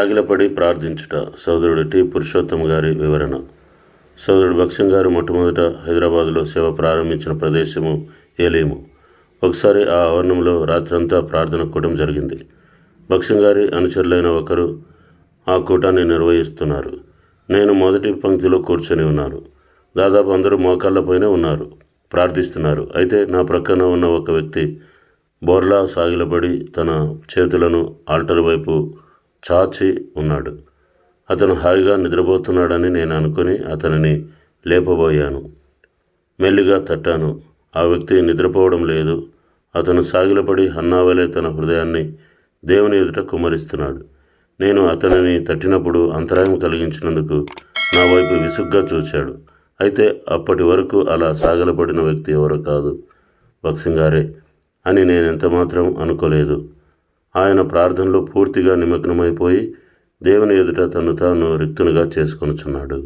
ఆగిలపడి ప్రార్థించుట. సోదరుడు టి. పురుషోత్తమ్ గారి వివరణ. సోదరుడు భక్ష్యం గారు మొట్టమొదట హైదరాబాదులో సేవ ప్రారంభించిన ప్రదేశము ఏలేము. ఒకసారి ఆ ఆవరణంలో రాత్రంతా ప్రార్థన కూటం జరిగింది. భక్ష్యం గారి అనుచరులైన ఒకరు ఆ కూటాన్ని నిర్వహిస్తున్నారు. నేను మొదటి పంక్తిలో కూర్చొని ఉన్నాను. దాదాపు అందరూ మోకాళ్ళపైనే ఉన్నారు. ప్రార్థిస్తున్నారు. అయితే నా ప్రక్కన ఉన్న ఒక వ్యక్తి బోర్లా సాగిలపడి తన చేతులను ఆల్టర్ వైపు చాచి ఉన్నాడు. అతను హాయిగా నిద్రపోతున్నాడని నేను అనుకుని అతనిని లేపబోయాను. మెల్లిగా తట్టాను. ఆ వ్యక్తి నిద్రపోవడం లేదు. అతను సాగిలపడి హన్నావలే తన హృదయాన్ని దేవుని ఎదుట కుమ్మరిస్తున్నాడు. నేను అతనిని తట్టినప్పుడు అంతరాయం కలిగించినందుకు నా వైపు విసుగ్గా చూశాడు అయితే అప్పటి వరకు అలా సాగలపడిన వ్యక్తి ఎవరో కాదు. బక్సింగారే అని నేను ఎంతమాత్రం అనుకోలేదు. ఆయన ప్రార్థనలో పూర్తిగా నిమగ్నమైపోయి దేవుని ఎదుట తను తాను రిక్తునిగా చేసుకొనుచున్నాడు.